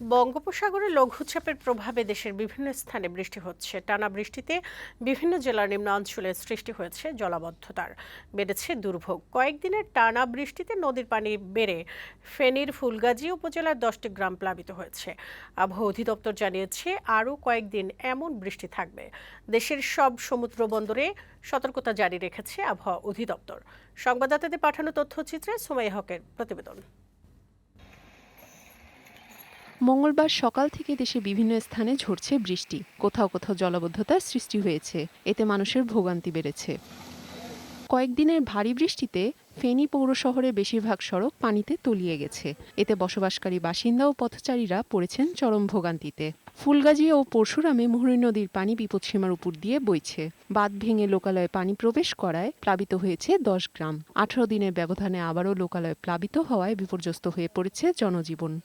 বঙ্গোপসাগরে লঘুচাপের প্রভাবে দেশের বিভিন্ন স্থানে বৃষ্টি হচ্ছে। টানা বৃষ্টিতে বিভিন্ন জেলার নিম্নাঞ্চলে সৃষ্টি হয়েছে জলাবদ্ধতার। বেড়েছে দুর্ভোগ। কয়েকদিনের টানা বৃষ্টিতে নদীর পানি বেড়ে ফেনীর ফুলগাজী উপজেলার দশটি গ্রাম প্লাবিত হয়েছে। আবহাওয়া অধিদপ্তর জানিয়েছে, আরও কয়েকদিন এমন বৃষ্টি থাকবে। দেশের সব সমুদ্র বন্দরে সতর্কতা জারি রেখেছে আবহাওয়া অধিদপ্তর। সংবাদদাতাদের পাঠানো তথ্যচিত্রে সোমাই হকের প্রতিবেদন। মঙ্গলবার সকাল থেকে দেশে বিভিন্ন স্থানে ঝরছে বৃষ্টি। কোথাও কোথাও জলাবদ্ধতার সৃষ্টি হয়েছে। এতে মানুষের ভোগান্তি বেড়েছে। কয়েকদিনের ভারী বৃষ্টিতে ফেনী পৌর শহরের বেশিরভাগ সড়ক পানিতে তলিয়ে গেছে। এতে বসবাসকারী বাসিন্দা ও পথচারীরা পড়েছেন চরম ভোগান্তিতে। ফুলগাজী ও পরশুরামে মুহুরী নদীর পানি বিপদসীমার উপর দিয়ে বইছে। বাঁধ ভেঙে লোকালয়ে পানি প্রবেশ করায় প্লাবিত হয়েছে দশ গ্রাম। আঠারো দিনের ব্যবধানে আবারও লোকালয় প্লাবিত হওয়ায় বিপর্যস্ত হয়ে পড়েছে জনজীবন।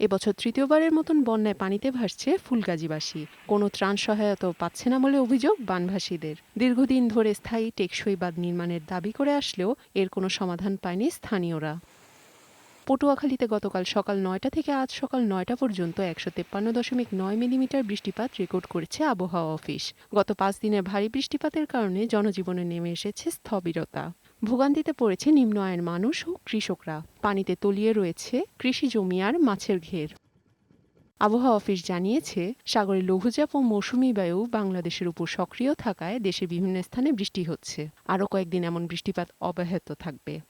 এবছর তৃতীয়বারের মতন বন্যায় পানিতে ভাসছে ফুলগাজীবাসী। কোনো ত্রাণ সহায়তাও পাচ্ছে না বলে অভিযোগ বানভাসীদের। দীর্ঘদিন ধরে স্থায়ী টেকসই বাঁধ নির্মাণের দাবি করে আসলেও এর কোনো সমাধান পায়নি স্থানীয়রা। পটুয়াখালীতে গতকাল সকাল নয়টা থেকে আজ সকাল নয়টা পর্যন্ত একশো তেপ্পান্ন দশমিক নয় মিলিমিটার বৃষ্টিপাত রেকর্ড করেছে আবহাওয়া অফিস। গত পাঁচ দিনের ভারী বৃষ্টিপাতের কারণে জনজীবনে নেমে এসেছে স্থবিরতা। ভোগান্তিতে পড়েছে নিম্ন আয়ের মানুষ ও কৃষকরা। পানিতে তলিয়ে রয়েছে কৃষি জমি আর মাছের ঘের। আবহাওয়া অফিস জানিয়েছে সাগরে লঘুচাপ ও মৌসুমী বায়ু বাংলাদেশের উপর সক্রিয় থাকায় দেশে বিভিন্ন স্থানে বৃষ্টি হচ্ছে। আরও কয়েকদিন এমন বৃষ্টিপাত অব্যাহত থাকবে।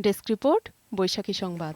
ডেস্ক রিপোর্ট, বৈশাখী সংবাদ।